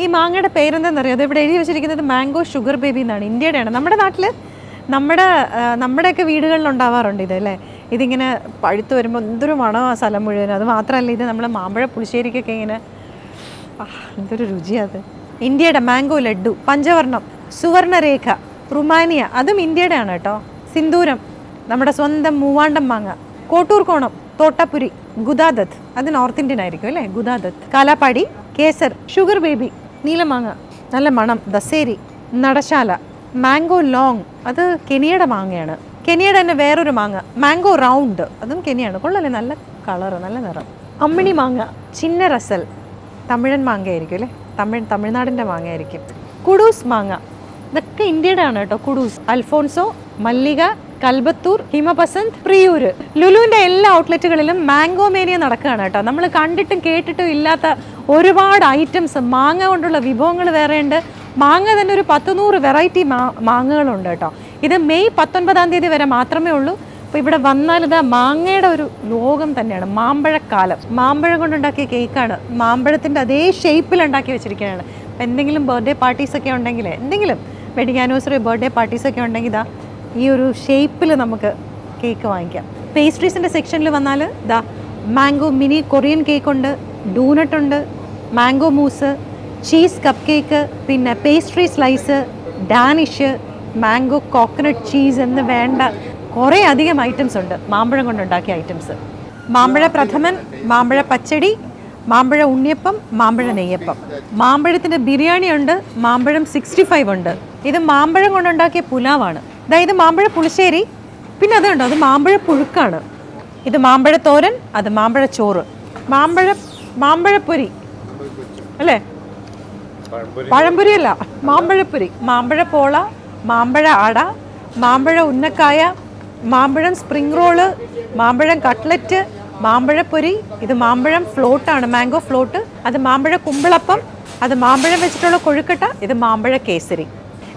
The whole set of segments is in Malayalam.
ഈ മാങ്ങയുടെ പേരെന്താണെന്നറിയോ അത് ഇവിടെ എഴുതി വെച്ചിരിക്കുന്നത് മാംഗോ ഷുഗർ ബേബി എന്നാണ്. ഇന്ത്യയുടെയാണ്. നമ്മുടെ നാട്ടിൽ നമ്മുടെ നമ്മുടെയൊക്കെ വീടുകളിൽ ഉണ്ടാവാറുണ്ട് ഇത് അല്ലേ? ഇതിങ്ങനെ പഴുത്ത് വരുമ്പോൾ എന്തൊരു മണം ആ സ്ഥലം മുഴുവൻ. അത് മാത്രമല്ല ഇത് നമ്മൾ മാമ്പഴ പുളിശ്ശേരിക്കൊക്കെ ഇങ്ങനെ എന്തൊരു രുചിയത് ഇന്ത്യയുടെ മാംഗോ ലഡ്ഡു പഞ്ചവർണം സുവർണരേഖ റുമാനിയ അതും ഇന്ത്യയുടെ ആണ് കേട്ടോ. സിന്ദൂരം നമ്മുടെ സ്വന്തം മൂവാണ്ടം മാങ്ങ കോട്ടൂർ കോണം തോട്ടപ്പുരി ഗുദാദത്ത്. അത് നോർത്ത് ഇന്ത്യൻ ആയിരിക്കും അല്ലേ? ഗുദാദത്ത്. കാലാപ്പാടി കേസർ ഷുഗർ ബേബി നീലമാങ്ങ നല്ല മണം ദസേരി നടശാല മാംഗോ ലോങ് അത് കെനിയുടെ മാങ്ങയാണ്. കെനിയുടെ തന്നെ വേറൊരു മാങ്ങ മാംഗോ റൗണ്ട് അതും കെനിയാണ്. കൊള്ളല്ലേ നല്ല കളറ് നല്ല നിറം. അമ്മിണി മാങ്ങ ചിന്ന റസൽ തമിഴൻ മാങ്ങയായിരിക്കും അല്ലേ? തമിഴ് തമിഴ്നാടിന്റെ മാങ്ങയായിരിക്കും. കുഡൂസ് മാങ്ങ ഇതൊക്കെ ഇന്ത്യയുടെ ആണ് കേട്ടോ കുഡൂസ് അൽഫോൺസോ മല്ലിക കൽബത്തൂർ ഹിമപസന്ത് പ്രിയൂര്. ലുലുവിന്റെ എല്ലാ ഔട്ട്ലെറ്റുകളിലും മാംഗോ മേനിയ നടക്കുകയാണ് കേട്ടോ. നമ്മൾ കണ്ടിട്ടും കേട്ടിട്ടും ഇല്ലാത്ത ഒരുപാട് ഐറ്റംസ്. മാങ്ങ കൊണ്ടുള്ള വിഭവങ്ങൾ വേറെയുണ്ട്. മാങ്ങ തന്നെ ഒരു പത്ത് നൂറ് വെറൈറ്റി മാ മാങ്ങകളുണ്ട് കേട്ടോ. ഇത് മെയ് പത്തൊൻപതാം തീയതി വരെ മാത്രമേ ഉള്ളൂ. അപ്പോൾ ഇവിടെ വന്നാൽ ഇത് മാങ്ങയുടെ ഒരു ലോകം തന്നെയാണ്. മാമ്പഴക്കാലം. മാമ്പഴം കൊണ്ടുണ്ടാക്കിയ കേക്കാണ്. മാമ്പഴത്തിന്റെ അതേ ഷേപ്പിൽ ഉണ്ടാക്കി വെച്ചിരിക്കുകയാണ്. അപ്പോൾ എന്തെങ്കിലും ബർത്ത്ഡേ പാർട്ടീസൊക്കെ ഉണ്ടെങ്കിൽ എന്തെങ്കിലും വെഡിങ് ആനിവേഴ്സറി ബർത്ത്ഡേ പാർട്ടീസൊക്കെ ഉണ്ടെങ്കിൽ ഇതാ ഈ ഒരു ഷേപ്പിൽ നമുക്ക് കേക്ക് വാങ്ങിക്കാം. പേസ്ട്രീസിന്റെ സെക്ഷനിൽ വന്നാൽ ദാ മാംഗോ മിനി കൊറിയൻ കേക്ക് ഉണ്ട് ഡൂനട്ട് ഉണ്ട് mango mousse cheese cupcake പിന്നെ pastry slice Danish mango coconut cheese എന്ന് വേണ്ട കുറേ അധികം ഐറ്റംസ് ഉണ്ട്. മാമ്പഴം കൊണ്ടുണ്ടാക്കിയ ഐറ്റംസ് മാമ്പഴ പ്രഥമൻ മാമ്പഴ പച്ചടി മാമ്പഴ ഉണ്ണിയപ്പം മാമ്പഴ നെയ്യപ്പം. മാമ്പഴത്തിന്റെ ബിരിയാണി ഉണ്ട് മാമ്പഴം സിക്സ്റ്റി ഫൈവ് ഉണ്ട്. ഇത് മാമ്പഴം കൊണ്ടുണ്ടാക്കിയ പുലാവാണ്. അതായത് മാമ്പഴ പുളിശ്ശേരി പിന്നെ അതുണ്ടോ? അത് മാമ്പഴ പുഴുക്കാണ്. ഇത് മാമ്പഴ തോരൻ അത് മാമ്പഴ ചോറ്. മാമ്പഴ മാമ്പഴപ്പൊരി അല്ലേ? പഴംപൊരി അല്ല മാമ്പഴപ്പൊരി മാമ്പഴ പോള മാമ്പഴ ആട മാമ്പഴ ഉന്നക്കായ മാമ്പഴം സ്പ്രിംഗ് റോൾ മാമ്പഴം കട്ട്ലറ്റ് മാമ്പഴപ്പൊരി ഇത് മാമ്പഴം ഫ്ലോട്ടാണ് മാംഗോ ഫ്ലോട്ട്. അത് മാമ്പഴ കുമ്പിളപ്പം അത് മാമ്പഴം വെച്ചിട്ടുള്ള കൊഴുക്കട്ട ഇത് മാമ്പഴ കേസരി.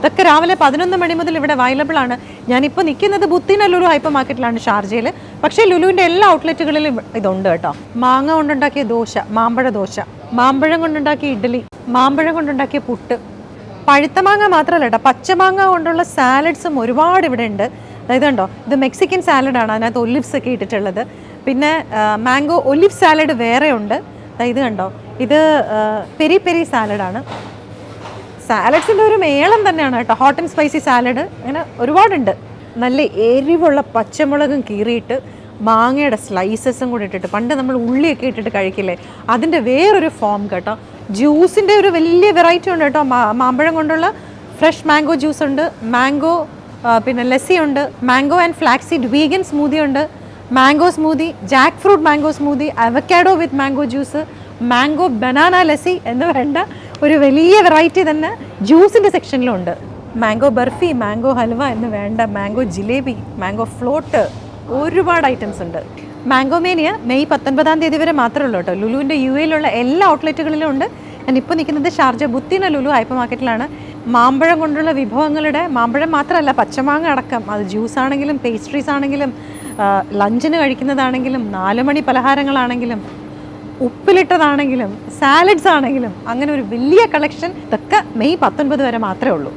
ഇതൊക്കെ രാവിലെ പതിനൊന്ന് മണി മുതൽ ഇവിടെ അവൈലബിൾ ആണ്. ഞാനിപ്പോൾ നിൽക്കുന്നത് ബുത്തിന ലുലു ഹൈപ്പർ മാർക്കറ്റിലാണ് ഷാർജയിൽ പക്ഷേ ലുലുവിന്റെ എല്ലാ ഔട്ട്ലെറ്റുകളിലും ഇതുണ്ട് കേട്ടോ. മാങ്ങ കൊണ്ടുണ്ടാക്കിയ ദോശ മാമ്പഴ ദോശ മാമ്പഴം കൊണ്ടുണ്ടാക്കിയ ഇഡ്ഡലി മാമ്പഴം കൊണ്ടുണ്ടാക്കിയ പുട്ട്. പഴുത്ത മാങ്ങ മാത്രമല്ല കേട്ടോ പച്ചമാങ്ങ കൊണ്ടുള്ള സാലഡ്സും ഒരുപാട് ഇവിടെ ഉണ്ട്. അതായത് ഉണ്ടോ ഇത് മെക്സിക്കൻ സാലഡാണ് അതിനകത്ത് ഒലിവ്സ് ഒക്കെ ഇട്ടിട്ടുള്ളത്. പിന്നെ മാംഗോ ഒലിവ് സാലഡ് വേറെ ഉണ്ട് ഇത് കണ്ടോ ഇത് പെരി പെരി സാലഡാണ് സാലഡ്സിന്റെ ഒരു മേളം തന്നെയാണ് കേട്ടോ. ഹോട്ട് ആൻഡ് സ്പൈസി സാലഡ് അങ്ങനെ ഒരുപാടുണ്ട്. നല്ല എരിവുള്ള പച്ചമുളകും കീറിയിട്ട് മാങ്ങയുടെ സ്ലൈസസും കൂടി ഇട്ടിട്ട് പണ്ട് നമ്മൾ ഉള്ളിയൊക്കെ ഇട്ടിട്ട് കഴിക്കില്ലേ? അതിന്റെ വേറൊരു ഫോം കേട്ടോ. ജ്യൂസിന്റെ ഒരു വലിയ വെറൈറ്റി ഉണ്ട് കേട്ടോ. മാമ്പഴം കൊണ്ടുള്ള ഫ്രഷ് മാംഗോ ജ്യൂസ് ഉണ്ട്. മാംഗോ പിന്നെ ലസ്സി ഉണ്ട്. Mango and flaxseed vegan smoothie ഉണ്ട്. Mango smoothie jackfruit mango smoothie avocado with mango juice mango banana lassi എന്ന് വേണ്ട ഒരു വലിയ വെറൈറ്റി തന്നെ ജ്യൂസിന്റെ സെക്ഷനിലുണ്ട് മാംഗോ ബർഫി മാംഗോ ഹൽവ എന്ന് വേണ്ട മാംഗോ ജിലേബി മാംഗോ ഫ്ലോട്ട് ഒരുപാട് ഐറ്റംസ് ഉണ്ട്. മാംഗോ മേനിയ മെയ് പത്തൊൻപതാം തീയതി വരെ മാത്രമേ ഉള്ളൂ കേട്ടോ. ലുലുവിന്റെ യു എയിലുള്ള എല്ലാ ഔട്ട്ലെറ്റുകളിലും ഉണ്ട്. ഞാൻ ഇപ്പോൾ നിൽക്കുന്നത് ഷാർജ ബുത്തിന ലുലു ഹൈപ്പർ മാർക്കറ്റിലാണ് മാമ്പഴം കൊണ്ടുള്ള വിഭവങ്ങളുടെ മാമ്പഴം മാത്രമല്ല പച്ചമാങ്ങ അടക്കം. അത് ജ്യൂസ് ആണെങ്കിലും പേസ്ട്രീസ് ആണെങ്കിലും ലഞ്ചിന് കഴിക്കുന്നതാണെങ്കിലും നാലുമണി പലഹാരങ്ങളാണെങ്കിലും ഉപ്പിലിട്ടതാണെങ്കിലും സാലഡ്സ് ആണെങ്കിലും അങ്ങനെ ഒരു വലിയ കളക്ഷൻ ഇതൊക്കെ മെയ് പത്തൊൻപത് വരെ മാത്രമേ ഉള്ളൂ.